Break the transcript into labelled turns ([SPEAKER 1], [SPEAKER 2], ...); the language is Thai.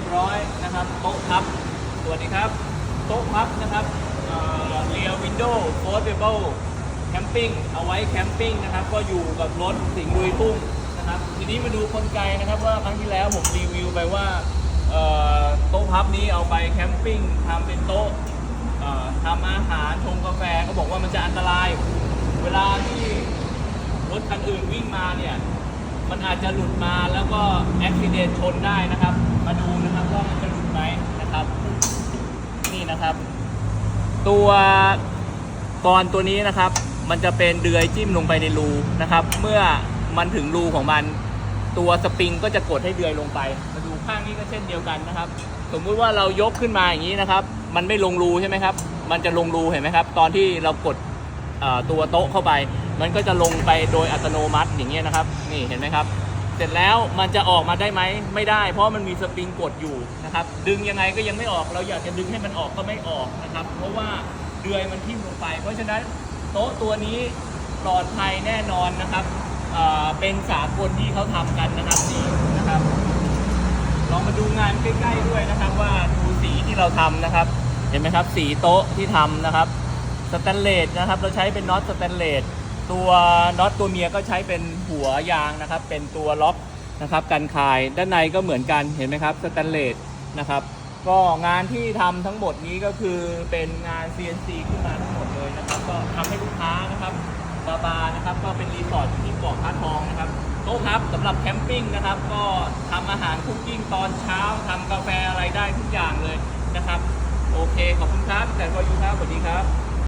[SPEAKER 1] ียบร้อยนะครับ โต๊ะพับสวัสดีครับ โต๊ะพับนะครับเรียวินโดว์โฟร์เทเบิลแคมปิ้งเอาไว้แคมปิ้งนะครับ ก็อยู่กับรถสิงห์ลุยทุ่งนะครับ ทีนี้มาดูกลไกนะครับว่าครั้งที่แล้วผมรีวิวไปว่าโต๊ะพับนี้เอาไปแคมปิ้งทำเป็นโต๊ะเอ่อทำอาหารชงกาแฟเขาบอกว่ามันจะอันตราย เวลาที่รถคันอื่นวิ่งมาเนี่ย มันอาจจะหลุดมาแล้วก็แอคซิเดนชนได้นะครับ ดูนะครับว่ามันจะหลุดไหมนะครับ นี่นะครับ ตัวกรตัวนี้นะครับ มันจะเป็นเดือยจิ้มลงไปในรูนะครับ เมื่อมันถึงรูของมัน ตัวสปริงก็จะกดให้เดือยลงไป มาดูข้างนี้ก็เช่นเดียวกันนะครับ สมมุติว่าเรายกขึ้นมาอย่างนี้นะครับ มันไม่ลงรูใช่ไหมครับ มันจะลงรูเห็นไหมครับ ตอนที่เรากดตัวโต๊ะเข้าไป มันก็จะลงไปโดยอัตโนมัติอย่างเงี้ยนะครับ นี่เห็นไหมครับ เสร็จแล้วมันจะออกมาได้ไหมไม่ได้ เพราะมันมีสปริงกดอยู่นะครับ ดึงยังไงก็ยังไม่ออก เราอยากจะดึงให้มันออกก็ไม่ออกนะครับ เพราะว่าเดือยมันทิ่มลงไป เพราะฉะนั้นโต๊ะตัวนี้ปลอดภัยแน่นอนนะครับเเป็นสากลที่เขาทำกันนะครับนี่นะครับลองมาดูงานใกล้ๆด้วยนะครับ ว่าดูสีที่เราทำนะครับ เห็นไหมครับ สีโต๊ะที่ทำนะครับสแตนเลสนะครับ เราใช้เป็นน็อตสแตนเลส ตัวน็อตตัวเมียก็ใช้เป็นหัวยางนะครับ เป็นตัวล็อกนะครับกันคายด้านในก็เหมือนกันเห็นไหมครับสแตนเลสนะครับก็งานที่ทำทั้งหมดนี้ก็คือเป็นงาน CNC ขึ้นมาทั้งหมดเลยนะครับ ก็ทำให้ลูกค้านะครับบาบานะครับ ก็เป็นรีสอร์ทที่เกาะท่าทองนะครับโต๊ะครับสำหรับแคมปิ้งนะครับ ก็ทำอาหารคุกกิ้งตอนเช้าทำกาแฟอะไรได้ทุกอย่างเลยนะครับ โอเค ขอบคุณครับแต่ก็อยู่ครับสวัสดีครับ